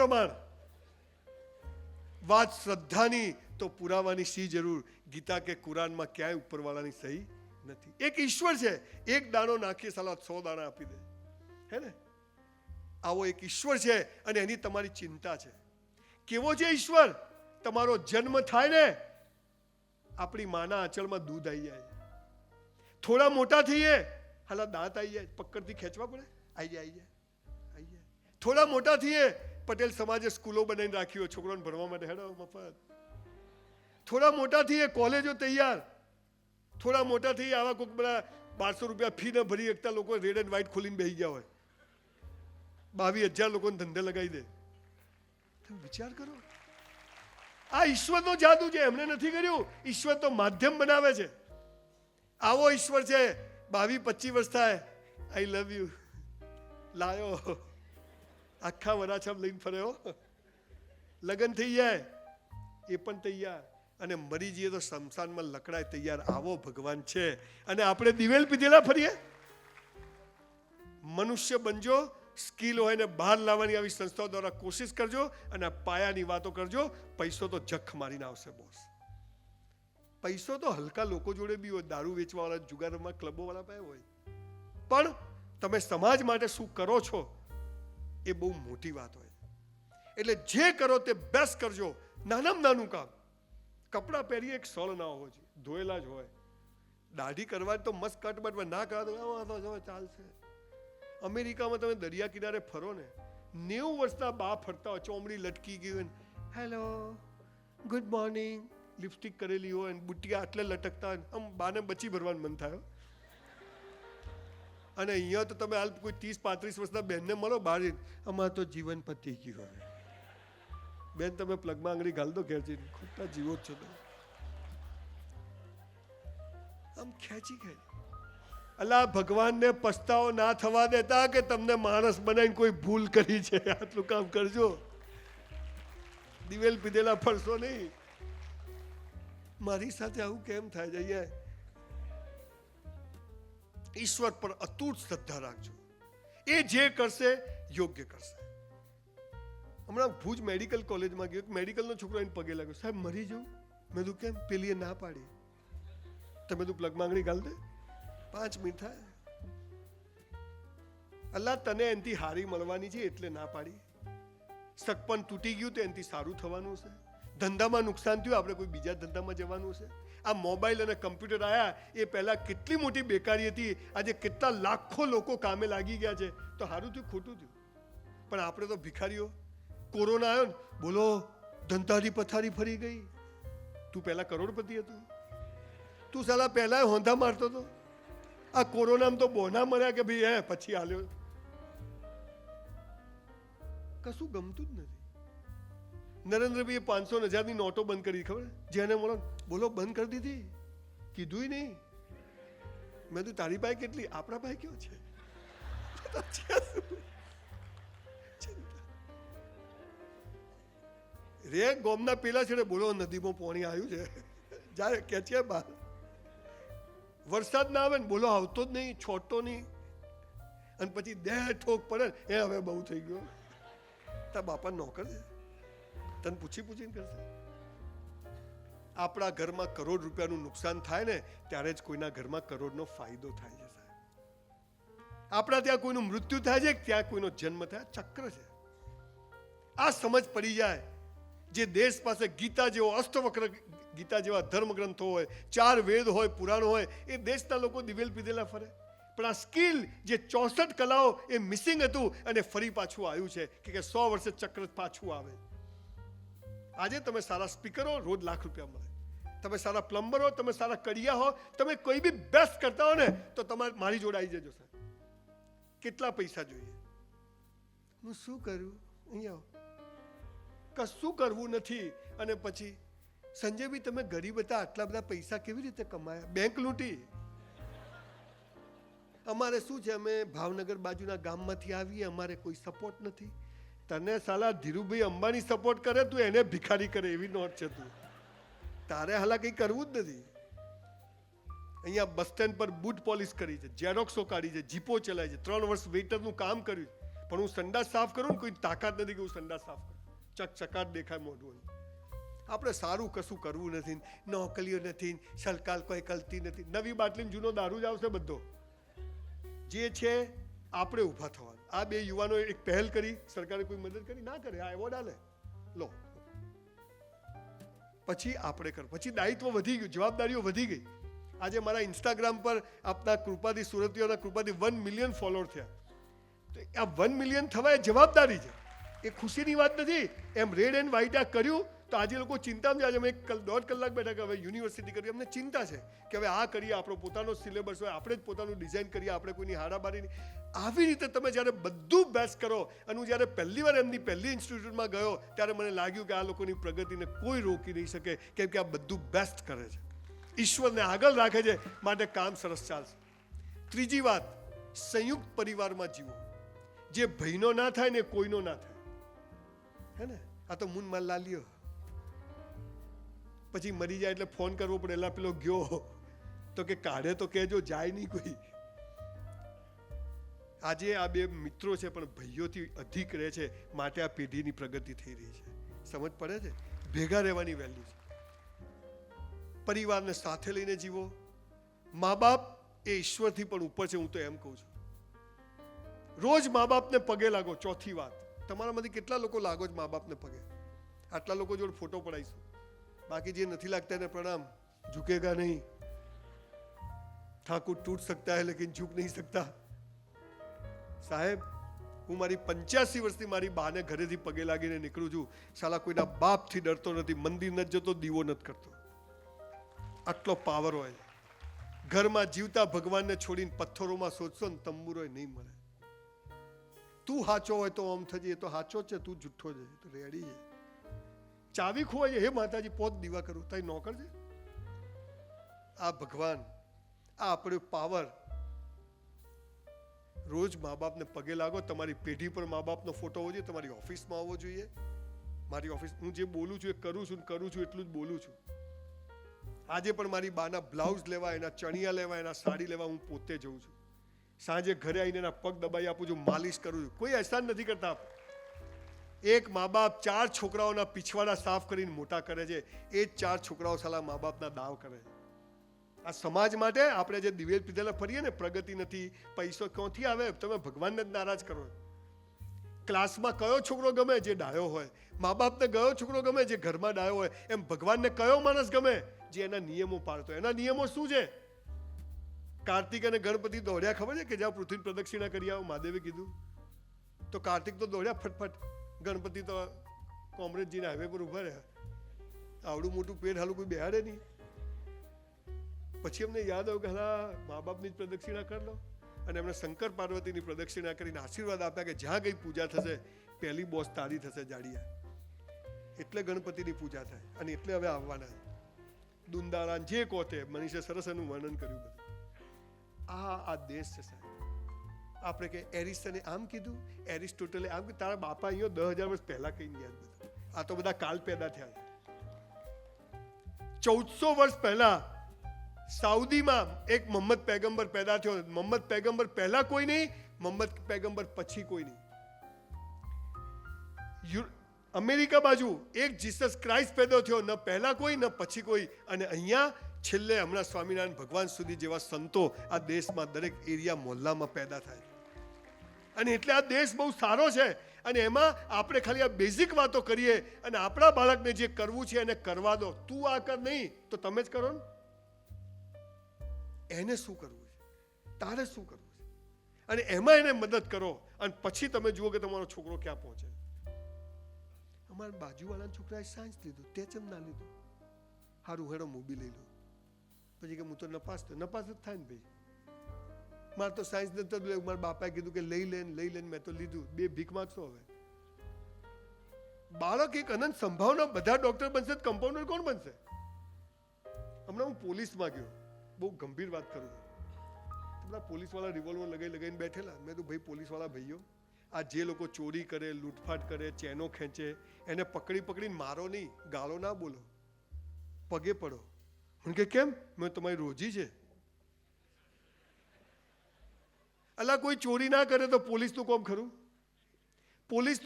પ્રમાણ. વાત શ્રદ્ધાની, તો પુરાવાની સી જરૂર? ગીતા કે કુરાનમાં ક્યાંય ઉપરવાળાની સહી નથી. એક ઈશ્વર છે, એક દાણો નાખીએ સાલા સો દાણા આપી દે. હે ને? આવો એક ઈશ્વર છે અને એની તમારી ચિંતા છે. કેવો છે ઈશ્વર? તમારો જન્મ થાય ને, આપણી માના આંચળમાં દૂધ આવી જાય. થોડા મોટા થઈએ, હાલા દાંત આવી જાય. પક્કડથી ખેંચવા પડે? આવી જાય આવી જાય આવી જાય. થોડા મોટા થઈએ પટેલ સમાજે સ્કૂલો બનાવીને રાખી હોય છોકરાઓને ભણવા માટે હેડો મફત. થોડા મોટાથી એ કોલેજો તૈયાર. થોડા મોટાથી આવા કોઈક બધા બારસો રૂપિયા ફી ન ભરી શકતા લોકો રેડ એન્ડ વ્હાઇટ ખોલીને બેસી ગયા હોય. બાવીસ હજાર લોકોને ધંધે લગાવી દે. તમે વિચાર કરો. આ ઈશ્વરનો જાદુ છે એમણે નથી કર્યું, ઈશ્વર તો માધ્યમ બનાવે છે. આવો ઈશ્વર છે, બાવીસ પચીસ વર્ષ થાય. આઈ લવ યુ લાયો. આખા વરાછામ લઈને ફર્યો. લગ્ન થઈ જાય, એ પણ તૈયાર. અને મરી જઈએ તો શમશાનમાં લકડાય તૈયાર. આવો ભગવાન છે. અને આપણે દિવેલ પીધેલા ફરીએ? મનુષ્ય બનજો, સ્કિલ હોય ને બહાર લાવવાની આવી સંસ્થાઓ દ્વારા કોશિશ કરજો અને પાયાની વાતો કરજો. પૈસો તો જખ મારીને આવશે બોસ. પૈસો તો હલકા લોકો જોડે બી હોય, દારૂ વેચવાવાળા, જુગારમાં, ક્લબોવાળા પાસે હોય. પણ તમે સમાજ માટે શું કરો છો? એ બહુ મોટી વાત હોય. એટલે જે કરો તે બેસ્ટ કરજો. નાનામાં નાનું કામ. કપડાં પહેરીએ એક સળ ના હોવો જોઈએ. ધોયેલા જ હોય. દાઢી કરવાની તો મસ્ત કટ બટ ના કરા તો ચાલશે. અમેરિકામાં તમે દરિયા કિનારે ફરો ને, નેવું વર્ષના બા ફરતા હોય, ચોમડી લટકી ગઈ હોય હેલો ગુડ મોર્નિંગ લિપસ્ટિક કરેલી હોય ને આટલે લટકતા આમ બાને બચી ભરવાનું મન થાય. અને અહીંયા તો તમે હાલ કોઈ ત્રીસ, પાંત્રીસ વર્ષના બેનને મળો, બહાર અમારે તો જીવન પતી ગયું હવે. બેન, તમે પ્લગમાં આંગળી ગાલ દો, ઘેર જઈને. ખોટા જીવો જ છો તમે. આમ ખેંચી ખેંચી. અલા, ભગવાનને પસ્તાવો ના થવા દેતા કે તમને માણસ બનાવીને કોઈ ભૂલ કરી છે? આટલું કામ કરજો. દિવેલ પીધેલા ફરશો નહીં. મારી સાથે આવું કેમ થાય અહીંયા ઈશ્વર પર અતૂટ શ્રદ્ધા રાખજો. એ જે કરશે, યોગ્ય કરશે. હમણાં ભુજ મેડિકલ કોલેજમાં ગયો મેડિકલનો છોકરો એને પગે લાગ્યો. સાહેબ, મરી જવું મેં તું કેમ? પેલીએ ના પાડી. તમે તું પ્લગ માંગણી ગાલ દે. પાંચ મિનિટ થાય. અલ્લાહ તને એનથી હારી મળવાની છે એટલે ના પાડી. સગપણ તૂટી ગયું તો એનથી સારું થવાનું છે ધંધામાં નુકસાન થયું, આપણે કોઈ બીજા ધંધામાં જવાનું છે આ મોબાઈલ અને કમ્પ્યુટર આવ્યા એ પહેલાં કેટલી મોટી બેકારી હતી? આજે કેટલા લાખો લોકો કામે લાગી ગયા છે? તો સારું થયું, ખોટું થયું. પણ આપણે તો ભિખારીઓ. કોરોના આવ્યો ને, બોલો ધંધાની પથારી ફરી ગઈ. તું પહેલાં કરોડપતિ હતું. તું સાલા પહેલાં હોંધા મારતો હતો. આ કોરોનામાં તો બોના મર્યા કે ભાઈ, હે, પછી હાલ્યો. કશું ગમતું જ નથી. નરેન્દ્રભાઈએ પાંચસો હજારની નોટો બંધ કરી ખબર? જેને બોલો બોલો, બંધ કરી દીધી. કીધું નહીં. મેં તું તારી પાસે કેટલી? આપણા પાસે કયો છે. રે, ગોમના પેલા છેડે બોલો, નદીમાં પાણી આવ્યું છે. જાય કે છે બહાર વરસાદ ના આવે ને બોલો, આવતો જ નહીં છોટતો નહીં. અને પછી દેહ ઠોક પડે એ હવે બહુ થઈ ગયો. તાર બાપા નોકર છે. તને પૂછી પૂછીને કરશે આપણા ઘરમાં કરોડ રૂપિયાનું નુકસાન થાય ને, ત્યારે જ કોઈના ઘરમાં કરોડનો ફાયદો થાય છે, સાહેબ. આપણા ત્યાં કોઈનું મૃત્યુ થાય છે, ત્યાં કોઈનો જન્મ થાય ચક્ર છે. આ સમજ પડી જાય. જે દેશ પાસે ગીતા જેવો અષ્ટવક્ર ગીતા જેવા ધર્મ ગ્રંથો હોય, ચાર વેદ હોય, પુરાણ હોય, એ દેશના લોકો દિવેલ પીધેલા ફરે. પણ આ સ્કિલ જે ચોસઠ કલાઓ એ મિસિંગ હતું અને ફરી પાછું આવ્યું છે કે સો વર્ષે ચક્ર પાછું આવે. આજે તમે સારા સ્પીકરો, રોજ લાખ રૂપિયા મળે. તમે સારા પ્લમ્બર, તમે સારા કડિયા હો, તમે કોઈ બી બેસ્ટ કરતા હો ને, તો તમારે, મારી જોડે આવી જજો, સાહેબ. કેટલા પૈસા જોઈએ? હું શું કરું? અહીંયા. કશું કરવું નથી. અને પછી સંજયભાઈ તમે ગરીબ હતા, આટલા બધા પૈસા કેવી રીતે કમાયા? બેંક લૂંટી. અમારે શું છે, અમે ભાવનગર બાજુના ગામમાંથી આવીએ, અમારે કોઈ સપોર્ટ નથી. તને સાલા ધીરુભાઈ અંબાણી સપોર્ટ કરે, તું એને ભિખારી કરે એવી નોટ છે તું. તારે હાલા કંઈ કરવું જ નથી. અહીંયા બસ સ્ટેન્ડ પર બૂટ પોલિશ કરી છે જેરોક્સો કાઢી છે જીપો ચલાવી છે, ત્રણ વર્ષ વેઇટરનું કામ કર્યું પણ હું સંડાસ સાફ કરું ને, કોઈ તાકાત નથી કે હું સંડાસ સાફ કરું. ચકચકાટ દેખાય મોઢું આપણે સારું કશું કરવું નથી નોકલીઓ નથી સલકાલ કોઈ કલતી નથી. નવી બાટલી જૂનો દારૂ જ આવશે બધો. જે છે, આપણે ઊભા થવાનું. આ બે યુવાનોએ એક પહેલ કરી, સરકારે કોઈ મદદ કરી? ના કરે, આ એવોર્ડ આલે. લો. પછી આપણે કર, પછી દાયિત્વ વધી ગયું, જવાબદારીઓ વધી ગઈ. આજે મારા ઇન્સ્ટાગ્રામ પર આપના કૃપાથી સુરતીઓના કૃપાથી વન મિલિયન ફોલોઅર થયા. તો આ વન મિલિયન થવા એ જવાબદારી છે. એ ખુશીની વાત નથી. એમ રેડ એન્ડ વ્હાઇટ આ કર્યું તો આજે લોકો ચિંતામાં આજે અમે દોઢ કલાક બેઠા કે હવે યુનિવર્સિટી કરી અમને ચિંતા છે કે હવે આ કરીએ, આપણો પોતાનો સિલેબસ હોય, આપણે જ પોતાનું ડિઝાઇન કરીએ, આપણે કોઈની હારાબારી આવી રીતે તમે જ્યારે બધું બેસ્ટ કરો અને હું જ્યારે પહેલી વાર એમની પહેલી ઇન્સ્ટિટ્યૂટમાં ગયો, ત્યારે મને લાગ્યું કે આ લોકોની પ્રગતિને કોઈ રોકી નહીં શકે, કેમ કે આ બધું બેસ્ટ કરે છે. ઈશ્વરને આગળ રાખે છે, માટે કામ સરસ ચાલશે. ત્રીજી વાત, સંયુક્ત પરિવારમાં જીવો. જે ભયનો ના થાય ને કોઈનો ના થાય. હે ને? આ તો મૂન માલ લાલ્યો પછી મરી જાય એટલે ફોન કરવો પડે. એટલે પેલો ગયો. તો કે કાઢે તો કહેજો, જાય નહીં કોઈ. આજે આ બે મિત્રો છે પણ ભાઈઓથી અધિક રહે છે. માટે આ પેઢીની પ્રગતિ થઈ રહી છે. સમજ પડે છે? ભેગા રહેવાની વેલ્યુ છે. પરિવારને સાથે લઈને જીવો. મા બાપ એ ઈશ્વરથી પણ ઉપર છે, હું તો એમ કહું છું. રોજ મા બાપને પગે લાગો, ચોથી વાત. તમારામાંથી કેટલા લોકો લાગો જ મા બાપને પગે? આટલા લોકો જોડે ફોટો પડાવીશું બાકી જે નથી લાગતા એને પ્રણામ. झुकेगा નહીં. ठाकुर તૂટ सकता હે લેકિન झुक નહીં सकता સાહેબ, હું મારી પંચ્યાસી વર્ષથી મારી બાને ઘરેથી પગે લાગીને નીકળું છું. સાલા કોઈના બાપથી ડરતો નથી. મંદિર નથી જતો, દીવો નથી કરતો. આટલો પાવર હોય. ઘરમાં જીવતા ભગવાનને છોડીને પથ્થરોમાં શોધશો ને તંબુરો નહીં મળે. તું સાચો હોય તો આમ થજે તો સાચો છે, તું જુઠ્ઠો છે તો રેડી છે. ચાવી ખોવાય હે માતાજી, પોત દીવા કરું. તઈ નોકર છે આ ભગવાન, આ આપણો પાવર. રોજ મા બાપને પગે લાગો, તમારી પેઢી પર મા બાપનો ફોટો હોવો જોઈએ, તમારી ઓફિસમાં આવવો જોઈએ. મારી ઓફિસ, હું જે બોલું છું એ કરું છું કરું છું એટલું જ બોલું છું. આજે પણ મારી બાના બ્લાઉઝ લેવા, એના ચણિયા લેવા, એના સાડી લેવા હું પોતે જઉં છું. સાંજે ઘરે આવીને એના પગ દબાઈ આપું છું, માલિશ કરું છું. કોઈ અહેસાન નથી કરતા એક મા બાપ ચાર છોકરાઓના પીછવાડા સાફ કરીને મોટા કરે છે, એ જ ચાર છોકરાઓ સાલા મા બાપના દાવ કરે છે. આ સમાજ માટે આપણે જે દિવેલ પીધેલા ફરીએ ને, પ્રગતિ નથી, પૈસો ક્યાંથી આવે? તમે ભગવાનને જ નારાજ કરો. ક્લાસમાં કયો છોકરો ગમે જે ડાયો હોય? મા બાપને કયો છોકરો ગમે જે ઘરમાં ડાયો હોય? એમ ભગવાનને કયો માણસ ગમે જે એના નિયમો પાળતો? એના નિયમો શું છે? કાર્તિક અને ગણપતિ દોડ્યા ખબર છે કે જ્યાં પૃથ્વી પ્રદક્ષિણા કરી આવો, મહાદેવે કીધું? તો કાર્તિક તો દોડ્યા ફટફટ. ગણપતિ તો કોમરેજજીને હાઈવે પર ઊભા રહ્યા. આવડું મોટું પેટ હાલું કોઈ બેહાડે નહીં. પછી એમને યાદ આવ્યું કે હા મા બાપની જ પ્રદક્ષિણા કરી લો. અને એમણે શંકર પાર્વતીની પ્રદક્ષિણા કરીને આશીર્વાદ આપ્યા કે જ્યાં કઈ પૂજા થશે, પહેલી બોસ તારી થશે જાડિયા એટલે ગણપતિની પૂજા થાય અને એટલે હવે આવવાના. દુંદારા જે કોતે, મનીષે સરસ એનું વર્ણન કર્યું બધું. આ આ દેશ છે સાહેબ. આપણે કે એરિસ્ટને આમ કીધું, એરિસ્ટોટલે આમ કીધું, તારા બાપા અહીંયા દસ હજાર વર્ષ પહેલા કઈ ગયા બધા. આ તો બધા કાલ પેદા થયા ચૌદસો વર્ષ પહેલા સાઉદીમાં એક મોહમ્મદ પેગમ્બર પેદા થયો મોહમ્મદ પેગમ્બર પહેલા કોઈ નહીં, મોહમ્મદ પેગમ્બર પછી કોઈ નહીં. અમેરિકા બાજુ એક જીસસ ક્રાઇસ્ટ પેદો થયો. ન પહેલા કોઈ, ન પછી કોઈ. અને અહીંયા છેલ્લે હમણાં સ્વામિનારાયણ ભગવાન સુધી જેવા સંતો આ દેશમાં દરેક એરિયા મોહલ્લામાં પેદા થાય અને એટલે આ દેશ બહુ સારો છે. અને એમાં આપણે ખાલી આ બેઝિક વાતો કરીએ અને આપણા બાળકને જે કરવું છે એને કરવા દો. તું આ કર નહીં, તો તમે જ કરો ને. એને શું કરવું છે? તારે શું કરવું છે? અને એમાં એને મદદ કરો અને પછી તમે જુઓ કે તમારો છોકરો ક્યાં પહોંચે. અમારા બાજુવાળાના છોકરાએ સાયન્સ લીધું તે ચમ ના લીધું. સારું હેડો મૂબી લઈ લો. પછી કે હું તો નપાસ નપાસ જ થાય ને ભાઈ. મારે તો સાયન્સ નતો લેવું મારા બાપાએ કીધું કે લઈ લે લઈ લે મેં તો લીધું. બે ભીખ માગશો હવે. બાળક એક અનંત સંભાવના, બધા ડોક્ટર બનશે તો કમ્પાઉન્ડર કોણ બનશે? હમણાં હું પોલીસમાં ગયો. બહુ ગંભીર વાત કરું બધા પેલા પોલીસવાળા રિવોલ્વર લગાઈ લગાઈને બેઠેલા. મેં તો ભાઈ, પોલીસવાળા ભાઈઓ, આ જે લોકો ચોરી કરે, લૂંટફાટ કરે, ચેનો ખેંચે, એને પકડી પકડીને મારો નહીં, ગાળો ના બોલો. પગે પડો. મને કે, કેમ? મેં તમારી રોજી છે. અલા કોઈ ચોરી ના કરે તો પોલીસનું કોમ ખરું? પોલીસ